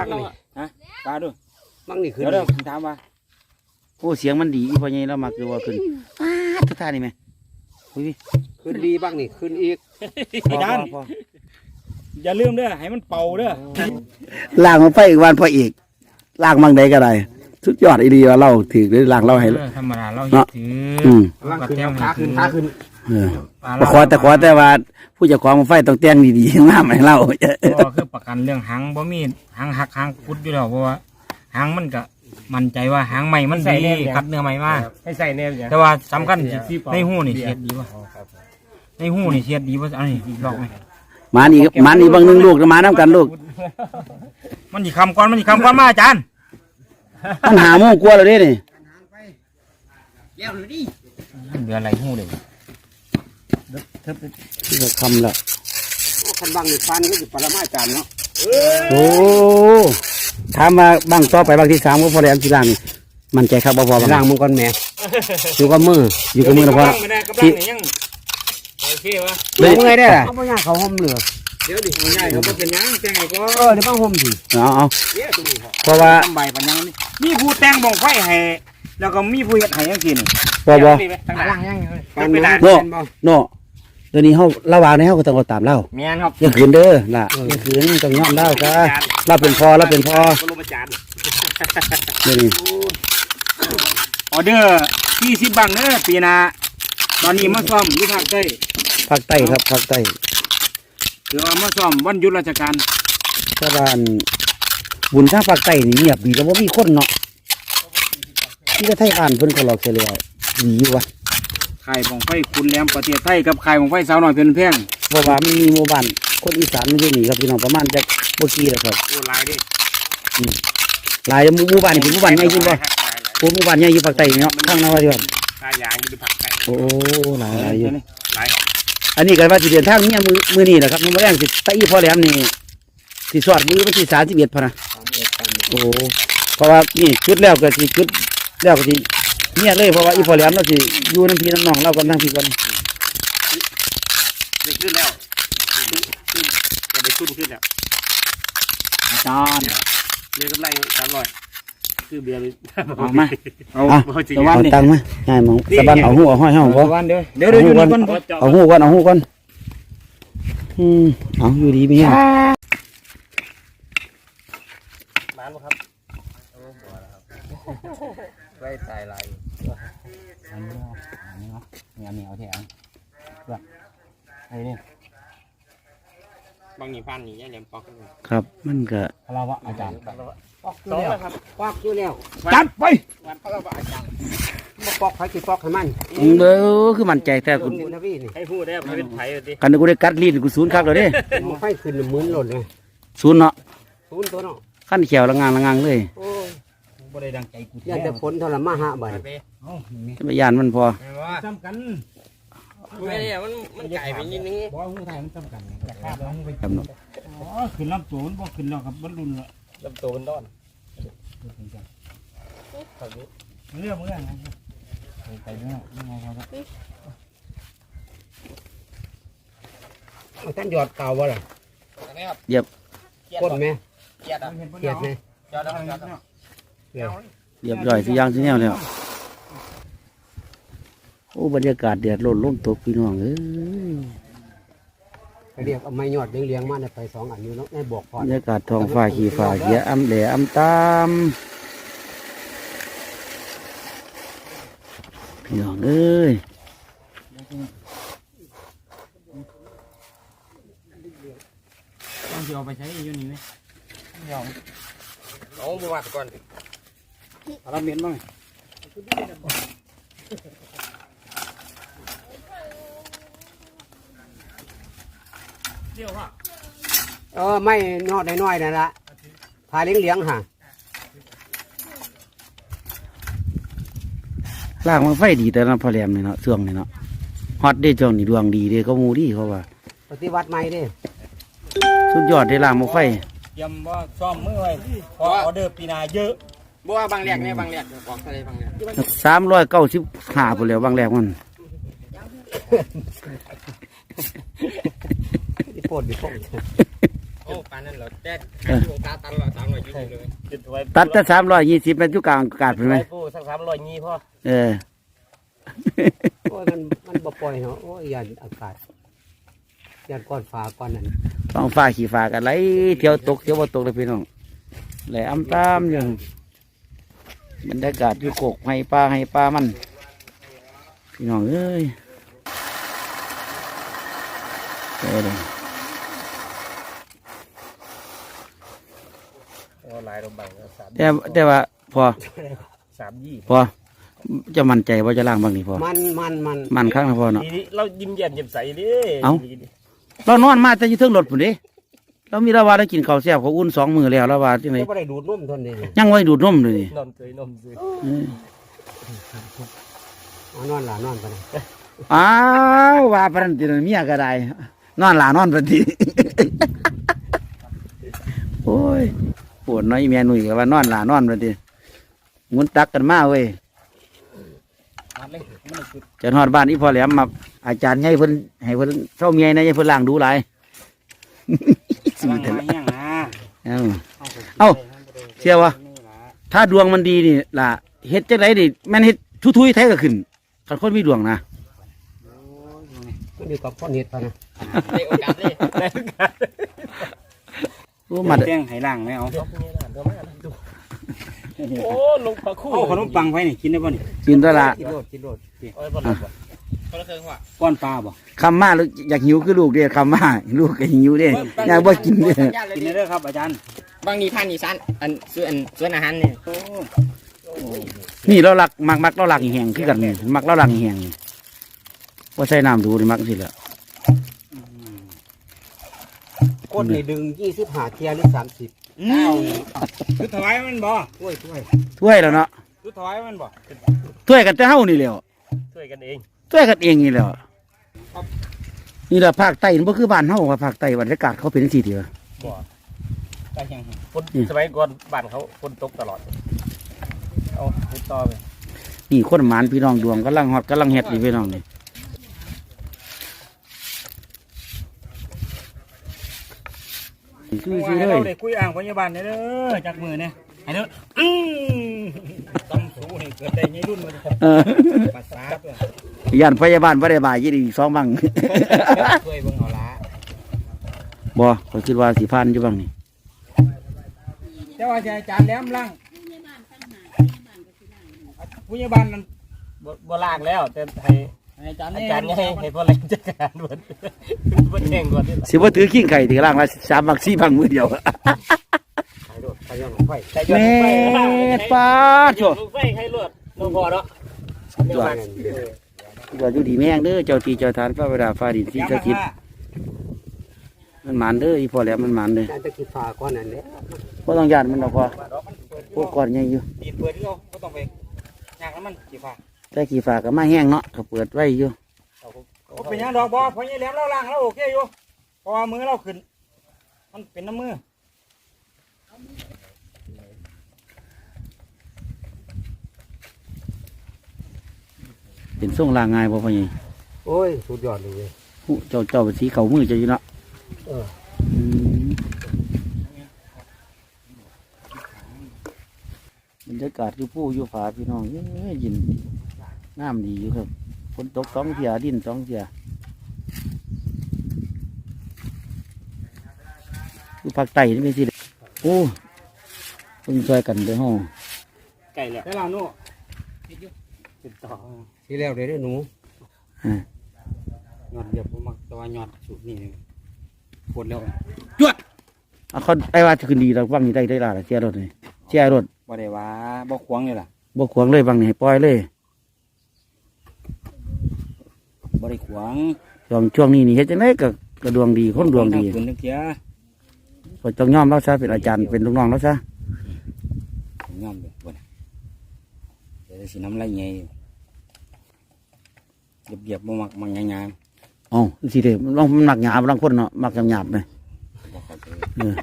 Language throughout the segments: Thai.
บังนี่ฮะตาดูบังนี่ขึ้นเดี๋ยวเดี๋ยวผมถามว่าโอ้เสียงมันดีอีพ่อใหญ่เรามักดูว่าขึ้นอ้าทุกท่านี่ไหมอุ้ยขึ้นดีบังนี่ขึ้นอีกไอ้ด้านพออย่าลืมเด้อให้มันเป่าเด้อล่างมาไฟอีกวันพ่ออีกล่างบางใดก็ได้สุดยอดอีดีว่าเราถือได้ล่างเราให้เออธรรมดาเราเนาะถืออืมบังขึ้นครับขาขึ้นขาขึ้น เออแต่ขอแต่ขอแต่ว่าผู้เจ้าของไฟต้องแต่งดีๆงามให้เราก็คือประกันเรื่องหางบ่มีหางหักหางพุดอยู่แล้วเพราะว่าหางมันก็มั่นใจว่าหางใหม่มันดีคัดเนื้อใหม่มาให้ใส่แนมอย่างแต่ว่าสำคัญในหูนี่เสียดดีป่ะในหูนี่เสียดดีป่ะอันนี้ลอกไหมหมานี่หมานี่บางหนึงลูกหมาน้ำกันลูก มันสิคำก่อนมันสิคำก่อนมาอาจารย์มันหาโมงกลัวเราเด้นี่เหลืออะไรหูเลย ที่จะคำละคันบังนี่ฟันก็คือปรมาจารย์เนาะโอ้ถามมาบางต่อไปบางที่สามก็พอแล้วที่ล่างนี่มันใจครับบ่พอล่าบ้างงมึงก่อนแม่อยู่กับมืออยู่กับมือนะพ่อไม่ได้กระบังนี่ยังโอเควะเดี๋ยวมึงไงได้ล่ะเขาไม่ยากเขาห่มเหลือเดี๋ยวดิมันง่ายเขาเป็นหยังแจ้งไอ้ก็เออเดี๋ยวบังห่มสิเอาเอาเดี๋ยวตัวนี้พอเพราะว่าทำใบปัญญังนี่มีผู้แต่งบ่งไฟให้แล้วก็มีผู้เฮ็ดให้ยังกินพอบ่ทางหลังยังฟันมันโน่เป็นบ่โน่ เดี๋ยวนี้เฮาระหว่างนี้เฮาก็ต้องเอาตามเล่าแม่นครับอย่าขืนเด้อล่ะอย่าขืนต้องยอมเล่าจ้าเราเป็นพอเราเป็นพอปรมาจารย์เดี๋ยวนี้ออเดอร์20บังเด้อปีหน้าตอนนี้มาซ่อมอยู่ภาคใต้ภาคใต้ครับภาคใต้เดี๋ยวเอามาซ่อมวันหยุดราชการชาวบ้านบุญทางภาคใต้นี่เงียบดีก็บ่มีคนเนาะที่ก็ไทยอ่านเพิ่นก็หลอกเสียแล้วดีอยู่วะ ค่ายบ่งไฟคุณแหลมประเทศไทยกับค่ายบ่งไฟสาวน้อยเพิ่นแพงเพราะว่ามันมีหมู่บ้านคนอีสานมันอยู่นี่ครับพี่น้องประมาณจักบ่กี่แล้วครับโอ้หลายเดิหลายหมู่หมู่บ้านนี่เป็นหมู่บ้านใหญ่จริงบ่โอ้หมู่บ้านใหญ่อยู่ภาคใต้นี่เนาะทางนวาธิวาสค่ายางอยู่ภาคใต้โอ้หลายหลายอยู่หลายอันนี้ก็ว่าสิเดินทางเมียมือมือนี่แหละครับมันบ่แรงสิตะอีพ่อแหลมนี่สิสอดมือวันที่31พะนะโอ้เพราะว่านี่จุดแล้วก็สิจุดแล้วก็สิ เมียเลยเพราะว่าอีพ่อแหลมเราสิอยู่น้ำพี่น้ำน้องเรากันทั้งพี่กันได้ขึ้นแล้วขึ้นจะได้ขึ้นขึ้นแล้วอาจารย์เรียกกำไรสามร้อยคือเบียร์เอามาเอาอะเอาจริงเอาตังค์มาง่ายมองสะบันเอาหูเอาห้อยเฮาบ่วันเดี๋ยวเดี๋ยวเดี๋ยวอยู่นี่ก่อนเอาหูก่อนเอาหูก่อนอืมเอาอยู่ดีมีแฮงร้านบ่ครับไว้ตายลายอันนี้อันนี้เนานี่เอาแถวเพื่อนไอ้นี่บางนี่ฟันนี่ยังเหลี่ยมปอกครับ มันก็คาราวะอาจารย์ปอกอยู่แล้วครับปอกอยู่แล้วจัดไปวันพระบาทจังมาปอกไผสิปอกให้มันเด้อคือมันใจแต่คุกูณนะพี่นี่ให้พูดได้เป็นไผ่ดิกันกูได้กัดลิ้นกูศูนย์คักแล้วเด้มาไฟขึ้นหมื่นหล่นเลยศูนย์เนาะศูนย์ตัวเนาะขั้นเขียวละงางละงางเลย โอ้ย บ่ได้ดังใจกูยันแต่ฝนเท่าละมาหาบาทจะไปยานมันพอจำกันไม่เนี่ยมันมันไก่ไปนิดนึงบ่หูไทยมันจำกันแต่คาบแล้วหูไปครับเนาะ อ๋อขึ้นลำตัวมันบ่ขึ้นแล้วครับบรรลุนแล้วลำตัวมันดอนเรื่องเมื่อไงไปเมื่อยังไงครับมันท่านหยอดเก่าวะล่ะเหยียบ ก้นไหมเกียดอะเกลียดไหมจอดแล้วจอดแล้ว เกลียดเหยียบย่อยสิย่างสิแนวแล้วโอ้บรรยากาศแดดร่นลมตกพี่น้องเอ้ยเรียกเอาไม้หยอดเลี้ยงๆมาเนี่ยไปสองอันอยู่เนาะในบอกพบรรยากาศท้องฟ้าขี้ฟ้าเขียอำแหลอำตามพี่น้องเอ้ยต้องจะเอาไปใช้อยู่นี่ไหมเดี๋ยวเอาบวชก่อน เราเมียนบ้างเออไม่นอดน้อยๆนั่นละพาเลี้ยงเลี้ยงๆห่ะล่างมันไฟดีแต่ละพอแหลมนี่เนาะช่วงนี่เนาะฮอตได้ช่วงนี้ดวงดีเด้ก็มูดีเขาว่า ปฏิวัติใหม่เด้สุดยอดได้ล่างมันไฟ เตรียมว่าซ่อมมือไว้เพราะออเดอร์ปีหนาเยอะ บัวบางแหลกเนี่ยบางแหลกของทะเลบางแหลกสามร้อยเก้าสิบห้าไปแล้วบางแรกมันที่โพดที่โพดอ้ปานนั้นเหรอแต่เออดวงตาตันเหรอตันเหรออยู่เลยติดไว้ตัดแต่สามร้อยยี่สิบเป็นยุกลางอากาศเป็นไหมไว้ปูสักสามร้อยยี่พ่อเออโอ้ยมันมันบ่ปล่อยเนาะโอ้ยยันอากาศยันก้อนฟ้าก้อนนั้นต้องฟ้าขี่ฟ้ากันไหลเที่ยวตกเที่ยวบ่ตกเลยพี่น้องไหลอ้ำตามอยู่ บรรยากาศอยู่โกกให้ปลาให้ปลามัน พี่น้องเอ้ยเออเลยเอาหลายรบังเอาสามแต่แต่ว่าพอสามยี่พอจะมั่นใจว่าจะล่างบางนี่พอมันมันมันมันข้างนะพอเนาะทีนี้เรายิ้มแย้มแจ่มใสดิเอ้าเรานอนมาแต่อยี่เทิงรถพุ่นเด้ เรามีละว่าได้กินข้าวแซ่บเขาวอุ่นสองมือแล้วละว่าที่ไหนก็บ่ได้ดูดนมทนนี่ยังไว้ดูดนมเลยนี่นมเคยนมซื้อเออเอานอนหลานอนไปนะอ้าวว่าปรันติเมียก็ได้นอนหลานอนปรันติโอ้ยปวดน้อยเมียหนุ่ยก็ว่านอนหลานอนปรันติหมุนตักกันมาเว้ยมาเลยมันคือจะนอดบ้านอีพ่อแหลมมาอาจารย์ใหญ่เพิ่นให้เพิ่นเท่าเมียนะให้เพิ่นล้างดูหลาย สว่างมาแห้งนะเอ้าเอ้าเชื่อวะถ้าดวงมันดีนี่ล่ะเฮ็ดจังไดดิแม่นเฮ็ดทุยๆไทยก็ขึ้นคันคนมีดวงนะมันอยู่กับคนเห็ดพะนะได้โอกาสเลยได้กันโอ้มาแจ้งไห้ล่างไหมเอาโอ้ลงปลาคู่เอาขนมปังไว้นี่กินได้ป่ะนี่กินตัวละกินโลดกินโลด เอาไว้บ่ล่ะบ่คนละเครื่องว่ะก้อนปลาบ่คำมาลูกอยากหิวคือลูกเด้คำมาลูกก็หิวเด้อยากบ่กินเด้กินได้เด้อครับอาจารย์บางนีพันอีสานอันส่วนส่วนอาหารเนี่ยนี่เราหลักมักมักเราหลักแห้งคือกันนี่มักเราหลักแห้งว่าใส่น้ำดูนี่มักสิละคนนี่ดึงยี่สิบห้าเทียหรือสามสิบคือถวายมันบ่ช่วยช่วยถ้วยแล้วเนาะคือถวายมันบ่ถ้วยกันแต่เฮานี่แหล้วช่วยกันเอง ถ้วยกันเองนี่แหล้วนี่แหละภาคใต้มันบ่คือบ้านเฮาว่าภาคใต้บรรยากาศเขาเป็นจังซี่ติวะบ่ได้ยังฝนนี่สมัยก่อนบ้านเขาฝนตกตลอดเอาติดต่อไปนี่คนหมานพี่น้องดวงกำลังฮอดกำลังเฮ็ดนี่พี่น้องนี่คือสิให้เลเรายได้คุยอ่างพยาบาลเด้อจากมือเนี่ยให้เด้ออืมตำสูนี่เกิดได้ยี่รุ่นมาครับเออภาษาตัว ย่านพยาบาลบ่ได้บายยี่ดีสองบังช่วยเบิ่งเอาละบ่ข้อยคิดว่าสิพันอยู่บังนี่เจ้าอาจารย์แหลมล่างผู้ใหญ่บ้านนั้นบ่บ่ล่างแล้วแต่ให้อาจารย์อาจารย์ให้ให้พ่อแรงจัดการด่วนบ่แจ้งด่วนนี่ล่ะสิบ่ถือขิ้งไข่ถือล่างละสามบังสี่บังมือเดียวขายโลดขายย่องไฟแต่ยอดแม่ลูกไฟปาดโถ่ลูกไฟให้รวดน้องพอเนาะสุดยอด ยอดอยู่ดีแม่งเด้อเจ้าที่เจ้าทานพระบิดาฟ้าดินสิสถิตมันหมานเด้ออีพ่อแหล้วมันหมานเด้อน่าจะกินฟ้าก้อนนั้นแหละบ่ต้องญาติมันดอกพ่อพวกก่อนใหญ่อยู่ดีดเปิดที่เขาก็ต้องไปย่างน้ำมันกี่ฟ้าแต่ขี้ฟ้าก็มาแห้งเนาะก็เปิดไว้อยู่ก็เป็นหยังดอกบอพอยี่แหลมเราล่างเราโอเคอยู่เพราะว่ามือเราขึ้น มันเป็นน้ำมือ เป็นทรงล่างง่ายบ่พ่อใหญ่โอ้ย สุดยอดเลยเว้ยหูเจ้าเจ้าเป็นสีเขามือเจ้าอยู่เนาะเอออืมบรรยากาศอยู่ผู้อยู่ผาพี่น้องเอ้ยยินน้ำดีอยู่ครับฝนตกสองเสียดินสองเสียอยู่ภาคใต้นี่เป็นสิโอ้เพิ่งช่วยกันเด้อห้อง ไก่แล้วได้เราโน่เป็นต่อ ที่แล้วเลยเด้อหนูหยอดเดียวผมมักแต่ว่าหยอดสูตรนี่ปวดแล้วอะเขาไอ้ว่าจะขึ้นดีเราบ้างนี่ได้ได้ละเสียรถนี่เสียรถบ่ได้ว่าบ่ควงเลยล่ะบ่ขวางเลยบางนี่ให้ปล่อยเลยบ่ได้ขวางช่วงช่วงนี้นี่เฮ็ดจังไดก็กระดวงดีคนดวงดีขึ้นนึกเกียก็ต้องยอมเราซะเป็นอาจารย์เป็นลูกน้องเราซะยอมเลยบ่ได้เดี๋ยวสิน้ำไหลไง เบียบๆบ่มักมันยางอ๋อสิเด้มันลองมันมักหยาบบางคนเนาะมักหยาบๆเลยๆบ่เข้าใจเออ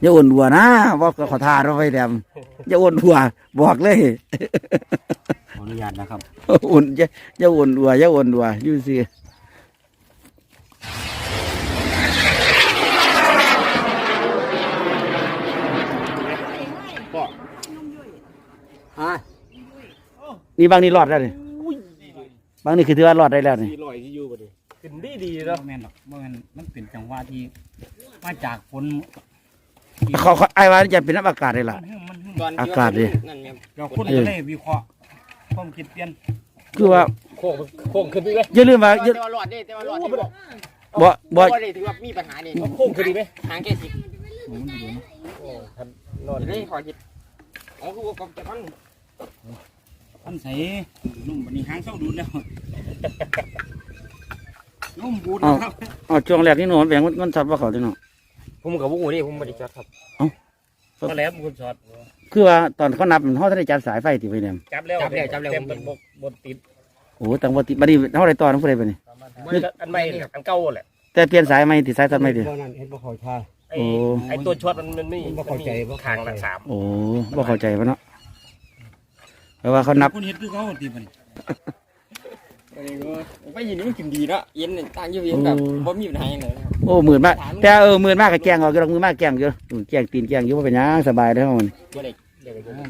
อย่าอ้วนหัวนะบอกขอทานเราไว้แดมอย่าอ้วนหัวบอกเลย ขออนุญาตนะครับอ้วนอย่าอย่าอ้วนหัวอย่าอ้วนหัวอยู่สิ นี่บางนี่รอดแล้วนี่บางนี่คือถือว่ารอดได้แล้วนี่ลอยที่อยู่บ่ดิขึ้นดีดีๆเนาะบ่แม่นดอกบ่แม่นมันเป็นจังหวะที่มาจากฝนเขาเขาไอ้ว่าจะเป็นน้ำอากาศได้ล่ะ มันหึ่มมันหึ่มตอนอากาศดิ นั่นแม่นเราคนก็เลยวิเคราะห์ความคิดเปลี่ยนคือว่าโค้งโค้งขึ้นดีไหมอย่าลืมว่าอย่าแต่ว่ารอดได้แต่ว่ารอดได้บ่บ่บ่บ่ได้ถือว่ามีปัญหานี่โค้งขึ้นดีไหมหางแค่สิบโอ้มันดีเนาะโอ้ท่านนอนเดี๋ยวได้ขอคิดเอาคือว่ากับจะมัน มันใส่นุ่มบัดนี้หางเศร้าดูดแล้วนุ่มบูดแล้วครับอ๋อช่วงแรกนี่หนูมันแบ่งมันมันสับว่าเขาที่เนาะผมกับบุ้งนี่ผมบริจาคครับก็แล้วคุณสอดคือว่าตอนเขานับมันเขาได้จับสายไฟติไปเนี่ยจับแล้วจับแล้วจับแล้วเต็มเป็นบกบนติดโอ้ตั้งบ่ติบัดนี้เขาได้ตอนผู้ใดไปนี่อันใหม่เนี่ยอันเก่าแหละแต่เปลี่ยนสายใหม่ติสายตัดใหม่ติบ่นั่นเห็นบ่เข้าท่าไอ้โอ้ไอ้ตัวช็อตมันมันไม่บ่เข้าใจบ่ทางละสามโอ้บ่เข้าใจวะเนาะ เพราะว่าเขานับคนเฮ็ดคือเขาตีบัดนี้ไปยินนี่มันกินดีเนาะเย็นนี่ต่างอยู่เย็นแบบบ่มีปัญหาอย่างไรโอ้หมื่นมากแต่เออหมื่นมากกับแกงออกก็ลงมือมากแกงอยู่อืมแกงตีนแกงอยู่ว่าเป็นหยังสบายเด้อมันบ่ได้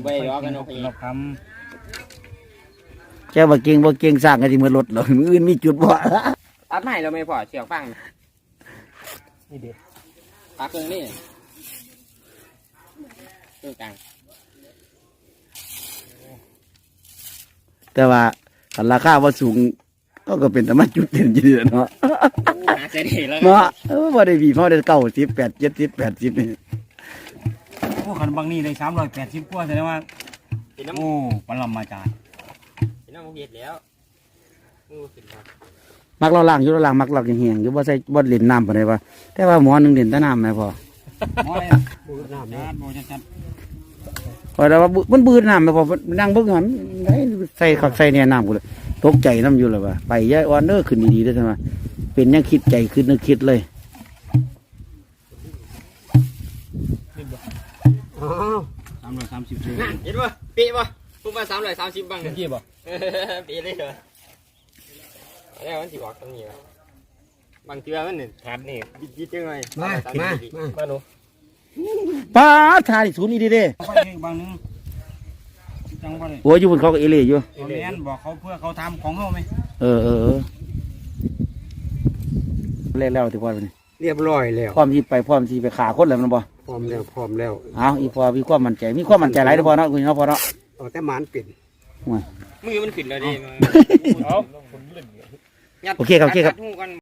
บ่ได้รอกันเนาะพี่เราคแกบ่เก่งบ่เก่งสร้างกันสิมือรถหรอกมืออื่นมีจุดบ่ตัดไม้เราไม่พอเสียฟังนี่ดิตัดตรงนี้ตรงกลาง แต่ว่าคันราคาว่าสูงก็ก็เป็นแต่มาจุดเด่นอยู่เด้อเนาะหาเสร็จแล้วเนาะเออบ่ได้บีพอได้เก้าสิบแปดเจ็ดสิบแปดสิบนี่ำพวกขันบางนี่ได้สามร้อยแปดสิบกว่าแสดงว่าเป็นน้ำโอ้ปรมาจารย์เป็นน้ำเห็ดแล้วงูขึ้นครับมักเราล่างอยู่เราล่างมักเราแห้งๆอยู่บ่ใส่บ่เล่นน้ำปานใดว่าแต่ว่าหมอหนึงเล่นแต่น้ำแม่พอน้อยดูน้ำจานี่นโบชัด พอแต่ว่าบึมันบืนน้ำแม่พอนั่งเบิ่งหันไอ้ใส่คักใส่เนี่ยน้ำกูเลยตกใจน้ำอยู่เลยว่าไปยายอ่อนเด้อขึ้นดีๆเด้อซั่นว่าเป็นหยังคิดใจขึ้นนึกคิดเลยอ้าวสามร้อยสามสิบเลยนั่นเห็นป่ะเป๊ะป่ะผมมาสามร้อยสามสิบบังเมื่อกี้บ่เป๊ะเลยเหรอแล้วมันสิบอกตรงนี้วะบางเทือมันนี่ถามนี่ยิดยิดจังเลยมามามามาหนู ป้าดทานี่ศูนย์นี่ดีเด้ไปเองบางนึงจังว่าเลยโอ้ยอยู่บนเขาก็เอเล่อยู่ เอาแม่นบอกเขาเพื่อเขาทำของเขาไหมเออเออเออเล่นแล้วที่พ่อไปนี่เรียบร้อยแล้วพร้อมที่ไปพร้อมที่ไปขาคนแล้วมันบ่พร้อมแล้วพร้อมแล้วเอาอีพอมีความมั่นใจมีความมั่นใจหลายเด้อพ่อเนาะคุณเนาะพ่อเนาะ เอาแต่หมานเป็นมือมันขึ้นแล้วดิเอาคุณเล่นโอเคครับโอเคครับตัดหูกัน